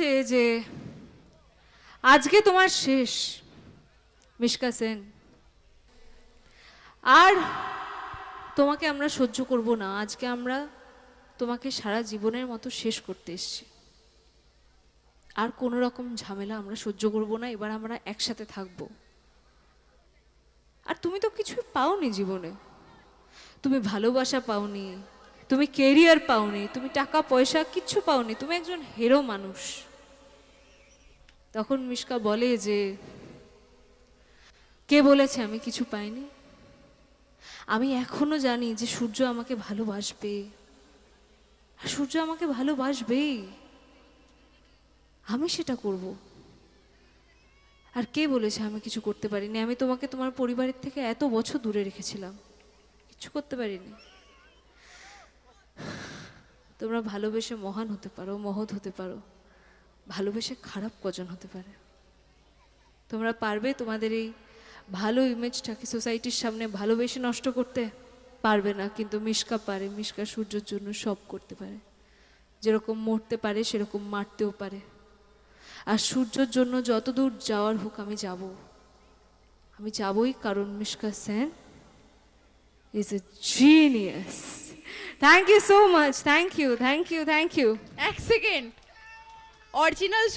যে আজকে তোমার শেষ, মিশকা সেন। আর তোমাকে আমরা সহ্য করব না, আজকে আমরা তোমাকে সারা জীবনের মতো শেষ করতে এসেছি। আর কোনো রকম ঝামেলা আমরা সহ্য করব না, এবার আমরা একসাথে থাকব। আর তুমি তো কিছুই পাওনি জীবনে। তুমি ভালোবাসা পাওনি, তুমি কেরিয়ার পাওনি, তুমি টাকা পয়সা কিচ্ছু পাওনি, তুমি একজন হেরো মানুষ। তখন মিশকা বলে যে, কে বলেছে আমি কিছু পাইনি? আমি এখনও জানি যে সূর্য আমাকে ভালোবাসবে। আর সূর্য আমাকে ভালোবাসবেই। আমি সেটা করব। আর কে বলেছে আমি কিছু করতে পারিনি? আমি তোমাকে তোমার পরিবারের থেকে এত বছর দূরে রেখেছিলাম। কিছু করতে পারিনি। তোমরা ভালোবেসে মহান হতে পারো, মহৎ হতে পারো। ভালোবেসে খারাপ কজন হতে পারে? তোমরা পারবে তোমাদের এই ভালো ইমেজটাকে সোসাইটির সামনে ভালোবেসে নষ্ট করতে? পারবে না, কিন্তু মিশকা পারে, মিশকা সূর্যর জন্য সব করতে পারে। যেরকম মরতে পারে, সেরকম মারতেও পারে। আর সূর্যর জন্য যতদূর যাওয়ার হোক আমি যাব। আমি যাবই কারণ Mishka Sen is a genius thank you so much thank you thank you thank you এক সেকেন্ড। original